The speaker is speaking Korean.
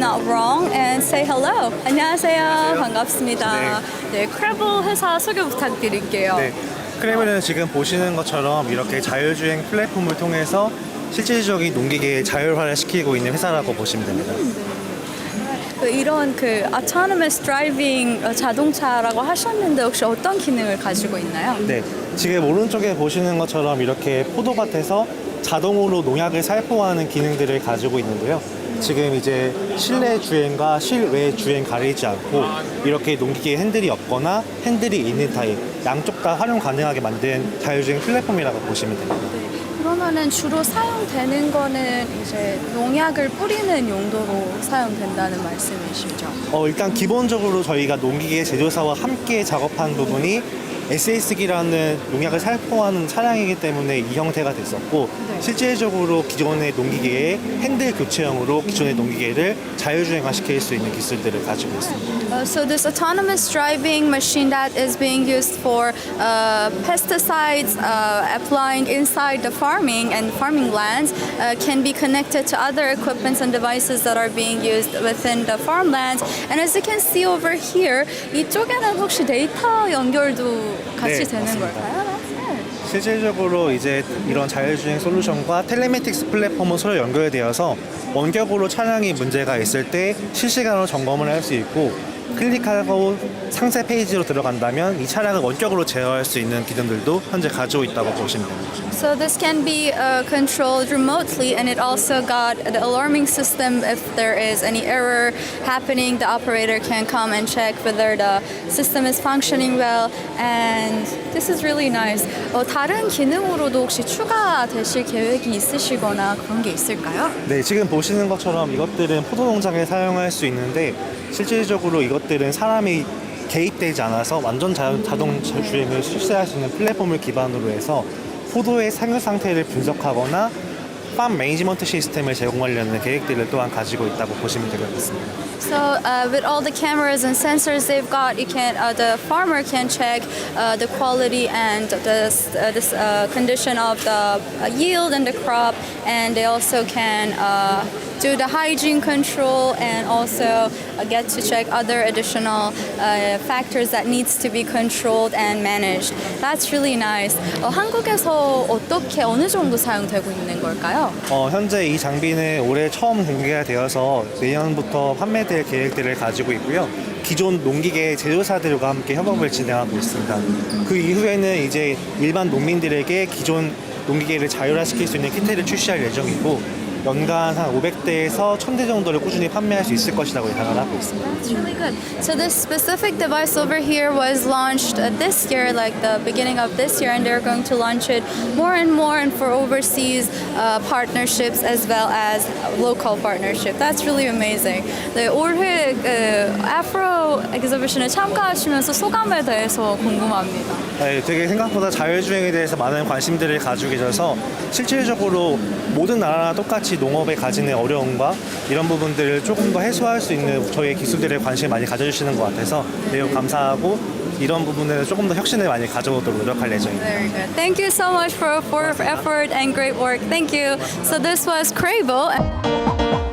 wrong and say hello. 안녕하세요. 반갑습니다. 네, 크래블 회사 소개 부탁드릴게요. 네, 크레블은 지금 보시는 것처럼 이렇게 자율주행 플랫폼을 통해서 실질적인 농기계의 자율화를 시키고 있는 회사라고 보시면 됩니다. 그 이런 그 autonomous driving 어, 자동차라고 하셨는데 혹시 어떤 기능을 가지고 있나요? 네, 지금 오른쪽에 보시는 것처럼 이렇게 포도밭에서 자동으로 농약을 살포하는 기능들을 가지고 있는데요. 지금 이제 실내 주행과 실외 주행 가리지 않고 이렇게 농기계 핸들이 없거나 핸들이 있는 타입 양쪽 다 활용 가능하게 만든 자율주행 플랫폼이라고 보시면 됩니다. 그러면은 주로 사용되는 거는 이제 농약을 뿌리는 용도로 사용된다는 말씀이시죠? 어, 일단 기본적으로 저희가 농기계 제조사와 함께 작업한 부분이 SS기라는 농약을 살포하는 차량이기 때문에 이 형태가 됐었고 네. 실질적으로 기존의 농기계의 핸들 교체형으로 기존의 농기계를 자율주행화시킬 수 있는 기술들을 가지고 있습니다. Uh, so this autonomous driving machine that is being used for uh, pesticides uh, applying inside the farming and farming lands uh, can be connected to other equipments and devices that are being used within the farmlands. And as you can see over here, 이쪽에는 혹시 데이터 연결도 같이 네, 되는 맞습니다. 걸까요? 실질적으로 이제 이런 자율주행 솔루션과 텔레메틱스 플랫폼은 서로 연결되어서 원격으로 차량이 문제가 있을 때 실시간으로 점검을 할 수 있고 클릭하고 상세 페이지로 들어간다면 이 차량을 원격으로 제어할 수 있는 기능들도 현재 가지고 있다고 보시면 됩니다. So this can be uh, controlled remotely, and it also got the alarming system. If there is any error happening, the operator can come and check whether the system is functioning well. And this is really nice. 어, 다른 기능으로도 혹시 추가되실 계획이 있으시거나 그런 게 있을까요? 네, 지금 보시는 것처럼 이것들은 포도 농장에 사용할 수 있는데 실질적으로 이것들은 사람이 개입되지 않아서 완전 자, 자동 주행을 실시할 수 있는 플랫폼을 기반으로 해서 포도의 생육 상태를 분석하거나 팜 매니지먼트 시스템을 제공하려는 계획들을 또한 가지고 있다고 보시면 같습니다. So uh, with all the cameras and sensors they've got, you can uh, the farmer can check uh, the quality and the uh, this uh, condition of the uh, yield and the crop, and they also can. Uh, do the hygiene control and also uh, get to check other additional uh, factors that needs to be controlled and managed. That's really nice. 어, 한국에서 어떻게 어느 정도 사용되고 있는 걸까요? 어, 현재 이 장비는 올해 처음 공개가 되어서 내년부터 판매될 계획들을 가지고 있고요. 기존 농기계 제조사들과 함께 협업을 진행하고 있습니다. 그 이후에는 이제 일반 농민들에게 기존 농기계를 자율화시킬 수 있는 키트를 출시할 예정이고 연간 한 500대에서 1000대 정도를 꾸준히 판매할 수 있을 것이라고 예상을 하고 있습니다. That's really good. So this specific device over here was launched uh, this year, like the beginning of this year, and they're going to launch it more and more and for overseas uh, partnerships as well as local partnership. That's really amazing. 네, 올해 그 아프로 엑스비션에 참가하시면서 소감에 대해서 궁금합니다. 네, 되게 생각보다 자율주행에 대해서 많은 관심들을 가지고 계셔서 실질적으로 모든 나라나 똑 같이 농업에 가지는 어려움과 이런 부분들을 조금 더 해소할 수 있는 저희의 기술들에 관심을 많이 가져주시는 것 같아서 매우 감사하고 이런 부분에 조금 더 혁신을 많이 가져오도록 노력할 예정입니다. Very good. Thank you so much for for effort and great work. Thank you. So this was Crable.